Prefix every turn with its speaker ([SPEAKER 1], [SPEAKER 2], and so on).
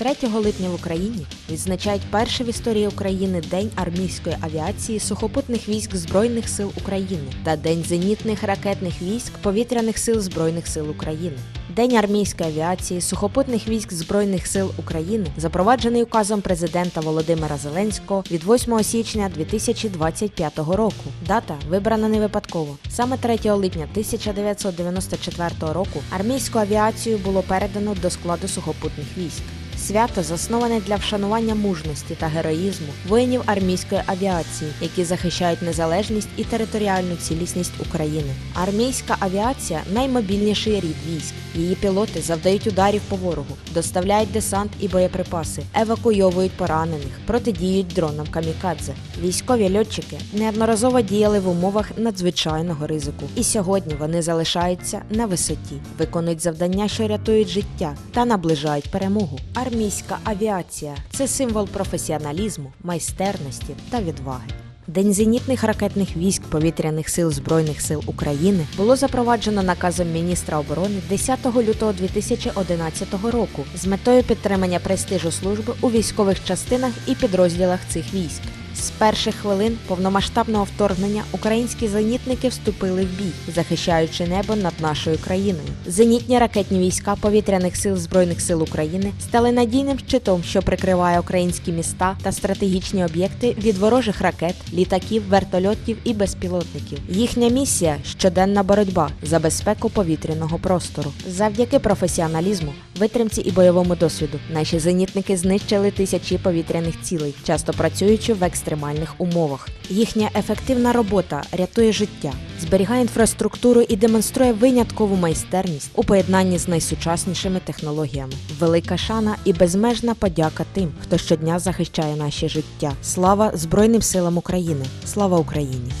[SPEAKER 1] 3 липня в Україні відзначають перший в історії України День армійської авіації сухопутних військ Збройних сил України та День зенітних ракетних військ Повітряних сил Збройних сил України. День армійської авіації сухопутних військ Збройних сил України запроваджений указом президента Володимира Зеленського від 8 січня 2025 року. Дата вибрана не випадково. Саме 3 липня 1994 року армійську авіацію було передано до складу сухопутних військ. Свято засноване для вшанування мужності та героїзму воїнів армійської авіації, які захищають незалежність і територіальну цілісність України. Армійська авіація наймобільніший рід військ. Її пілоти завдають ударів по ворогу, доставляють десант і боєприпаси, евакуйовують поранених, протидіють дронам камікадзе. Військові льотчики неодноразово діяли в умовах надзвичайного ризику, і сьогодні вони залишаються на висоті, виконують завдання, що рятують життя та наближають перемогу. Армійська авіація це символ професіоналізму, майстерності та відваги. День зенітних ракетних військ повітряних сил Збройних сил України було запроваджено наказом міністра оборони 10 лютого 2011 року з метою підтримання престижу служби у військових частинах і підрозділах цих військ. З перших хвилин повномасштабного вторгнення українські зенітники вступили в бій, захищаючи небо над нашою країною. Зенітні ракетні війська повітряних сил Збройних сил України стали надійним щитом, що прикриває українські міста та стратегічні об'єкти від ворожих ракет, літаків, вертольотів і безпілотників. Їхня місія щоденна боротьба за безпеку повітряного простору. Завдяки професіоналізму, витримці і бойовому досвіду наші зенітники знищили тисячі повітряних цілей, часто працюючи в екстремальних умовах. Їхня ефективна робота рятує життя, зберігає інфраструктуру і демонструє виняткову майстерність у поєднанні з найсучаснішими технологіями. Велика шана і безмежна подяка тим, хто щодня захищає наші життя. Слава Збройним силам України! Слава Україні!